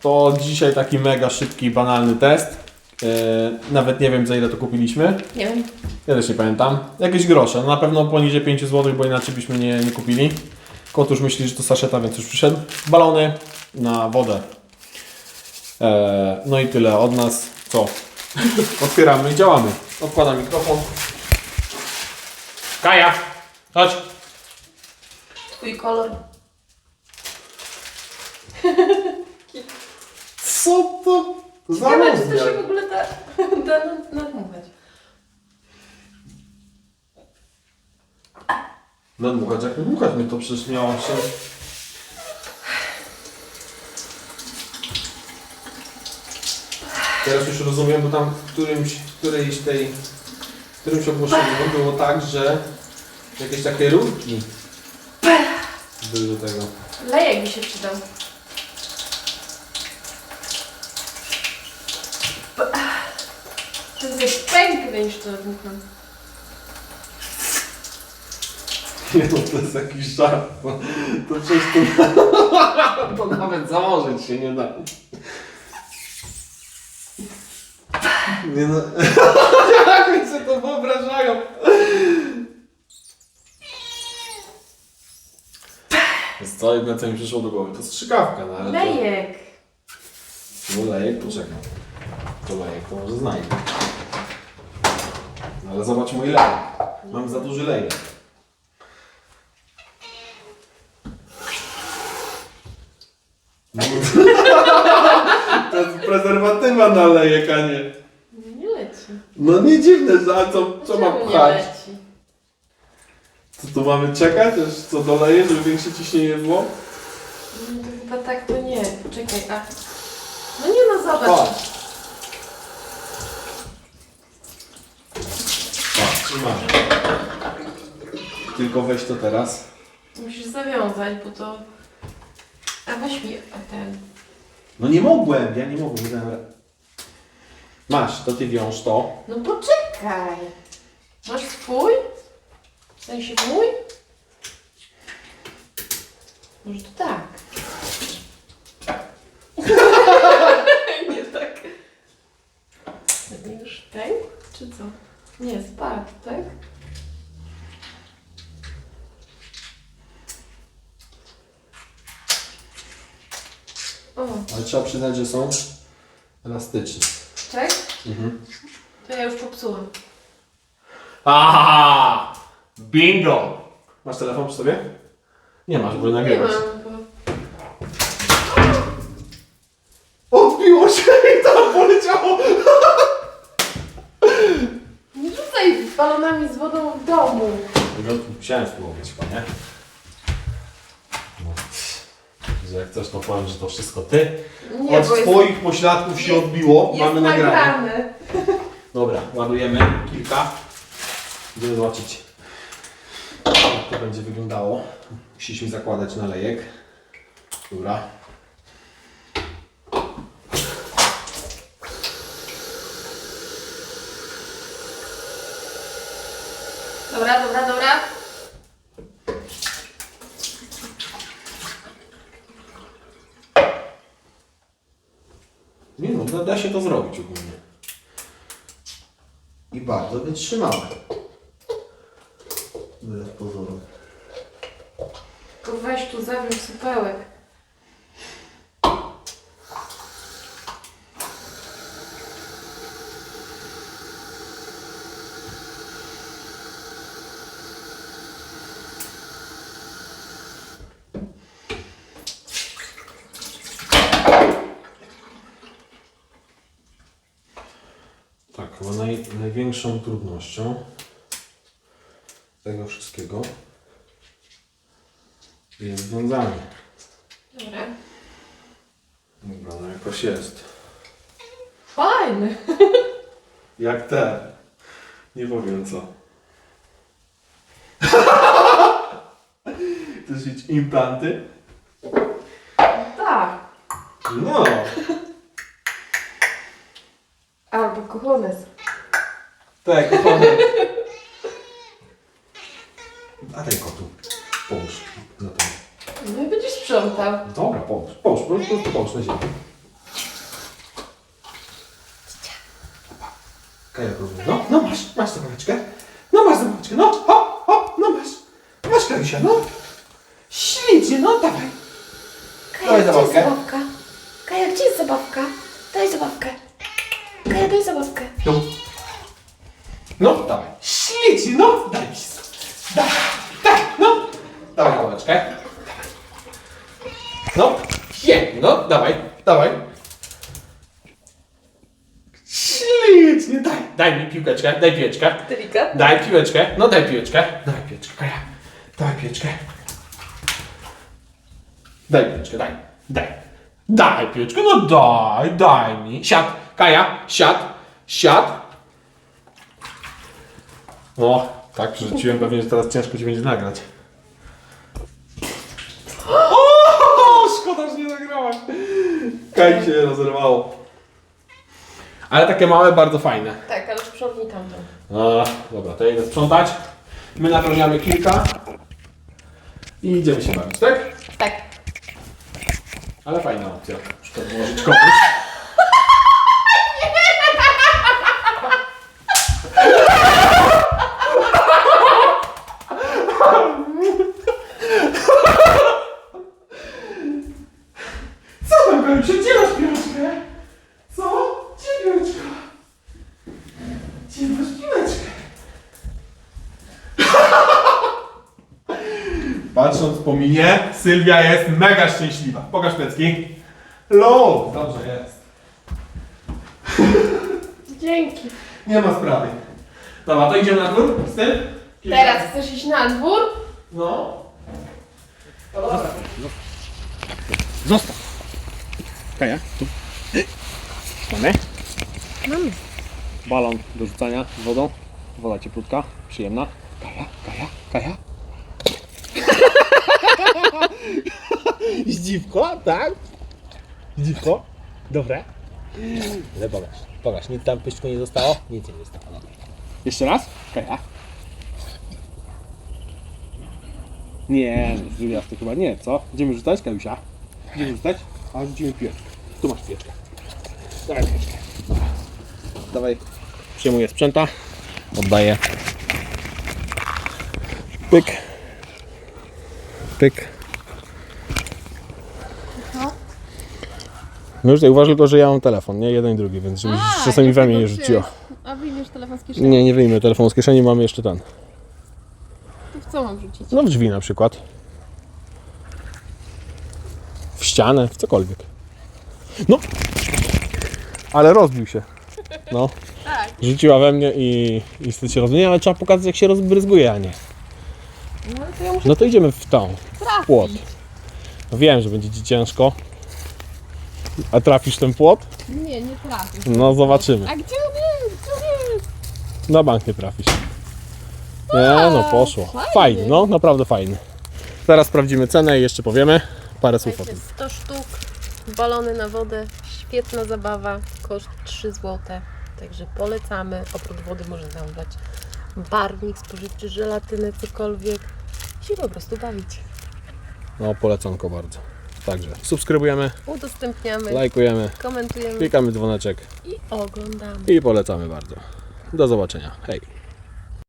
to dzisiaj taki mega szybki, banalny test. E, nawet nie wiem za ile to kupiliśmy. Nie wiem. Ja też nie pamiętam. Jakieś grosze. No na pewno poniżej 5 zł, bo inaczej byśmy nie, nie kupili. Kotusz myśli, że to saszeta, więc już przyszedł. Balony na wodę. E, no i tyle od nas. Co? Otwieramy i działamy. Odkładam mikrofon. Kaja! Chodź! Twój kolor. Co to za Ciekawe, czy to rozmiar? się w ogóle da, da nadmuchać. Nadmuchać, jak nadmuchać mnie to przecież miało się... Teraz już rozumiem, bo tam w którymś, w którejś tej, w którymś ogłoszeniu było tak, że jakieś takie rurki były do tego. Lejek by się przydał. Jest pękny niż to nadmucham. Nie no, to jest jakiś żart. To, to przecież to, to nawet założyć się nie da. Nie no. Jak oni sobie to wyobrażają? Jest co jedno, co mi przyszło do głowy. To strzykawka, no ale to... Lejek. No lejek, poczekaj. To lejek, to może znajdę. No ale zobacz mój lejek. Mam za duży lejek. To jest prezerwatywa na lejek, a nie. Nie leci. No nie dziwne, że a co, co mam Czemu nie pchać? leci? Co tu mamy czekać, aż co doleje, żeby większe ciśnienie było? No to chyba tak to nie. Czekaj, a... No nie no, zobacz. Patrz. Trzymamy. Tylko weź to teraz. Musisz zawiązać, bo to... A weź mi a ten... No nie mogłem, ja nie mogłem. nie dałem ra- Masz, to ty wiąż to. No poczekaj. Masz swój? W sensie mój? Może to tak. nie tak. Już pękł? Czy co? Nie, spadł, tak? O, Ale trzeba przyznać, że są elastyczne. tak? Mhm. To ja już popsułam. Aha! Bingo! Masz telefon przy sobie? Nie masz, bo Nie nagrywasz. mam, bo... Odbiło się i tam poleciało! Nie rzucaj balonami z wodą w domu. Musiałem spróbować chyba, nie? No. Że jak coś, to powiem, że to wszystko ty. Nie, Od bo jest, twoich pośladków się odbiło. jest Mamy nagrane. nagrane. Dobra, ładujemy kilka. Będziemy zobaczyć, jak to będzie wyglądało. Musieliśmy zakładać na lejek. Dobra. Dobra, dobra, dobra. Nie no, da, się to zrobić ogólnie. I bardzo wytrzymałe. Wbrew pozorom. Tylko weź tu zawiąż supełek. Tak, chyba naj, największą trudnością tego wszystkiego jest wiązanie. Dobra. Dobra, no jakoś jest. Fajny. Jak te. Nie powiem co. Chcesz mieć implanty? Tak. No. Albo kochones. Tak, kochany. A daj kotu. Połóż na to. No i będziesz sprzątał. Dobra, połóż. Połóż, po prostu połóż na ziemi. Kaja rozumie. No, no masz, masz zapalniczkę. No masz zapalniczkę, no, hop, hop, no masz. Masz Kajusia, no. Ślicznie, no dawaj. Kaja, Dawaj gdzie jest zabawka? Kaja, gdzie jest zabawka? Daj zabawkę. Ślicznie, daj, daj mi piłeczkę, daj piłeczkę. Delikatnie. Daj piłeczkę, no daj piłeczkę. Dawaj piłeczkę, Kaja. Dawaj piłeczkę. Daj piłeczkę, daj, daj. Daj piłeczkę, no daj, daj mi. Siad, Kaja, siad, siad. O, tak przerzuciłem, pewnie, że teraz ciężko ci będzie nagrać. O, szkoda, że nie nagrałem. Kaj się rozerwało. Ale takie małe, bardzo fajne. Tak, ale sprzątnij tamtą. A, dobra, to ja idę sprzątać. My napełniamy kilka. I idziemy się bawić, tak? Tak. Ale fajna opcja. Na przykład włożyć. Co tam, Kasiu? Gdzie masz piłeczkę? Co? Gdzie piłeczka? Gdzie masz piłeczkę? Patrząc po minie, Sylwia jest mega szczęśliwa. Pokaż plecki. Lol, dobrze jest. Dzięki. Nie ma sprawy. Dobra, to idziemy na dwór z tym? Kilka. Teraz chcesz iść na dwór? No. No dobra. Zostaw. Kaja, tu. Mamy? Mamy. Balon do rzucania z wodą. Woda cieplutka, przyjemna. Kaja, Kaja, Kaja. Zdziwko, tak? Zdziwko. Dobre. Ale pokaż, pokaż, nic tam pyszczku nie zostało? Nic nie zostało. Jeszcze raz? Kaja. Nie, to chyba nie, co? Idziemy rzucać, Kajusia? Idziemy rzucać? A rzucimy piłeczkę. Tu masz piłeczkę. Dawaj piłeczkę. Dawaj. Przyjmuję sprzęta. Oddaję. Pyk. Pyk. No już nie uważaj tylko, że ja mam telefon, nie? Jeden i drugi, więc żebyś A, czasami we mnie nie rzuciło. A wyjmiesz telefon z kieszeni? Nie, nie wyjmę telefonu z kieszeni, mam jeszcze ten. To w co mam rzucić? No w drzwi na przykład. W ścianę, w cokolwiek. No! Ale rozbił się. No. Tak. Rzuciła we mnie i, wtedy się rozbił. Nie, ale trzeba pokazać jak się rozbryzguje, a nie. No to ja muszę No to idziemy w tą, trafić. płot. No wiem, że będzie ci ciężko. A trafisz ten płot? Nie, nie trafisz. No zobaczymy. A gdzie on jest? Gdzie on jest? Na bank nie trafisz. Nie no, poszło. fajny. Fajny, no naprawdę fajny. Zaraz sprawdzimy cenę i jeszcze powiemy parę słów o tym. 100 sztuk, balony na wodę, świetna zabawa, koszt 3 zł. Także polecamy. Oprócz wody można zamówić barwnik spożywczy, żelatynę, cokolwiek. I się po prostu bawić. No polecanko bardzo. Także subskrybujemy, Udostępniamy, lajkujemy, komentujemy klikamy dzwoneczek i oglądamy. i polecamy bardzo. Do zobaczenia. Hej.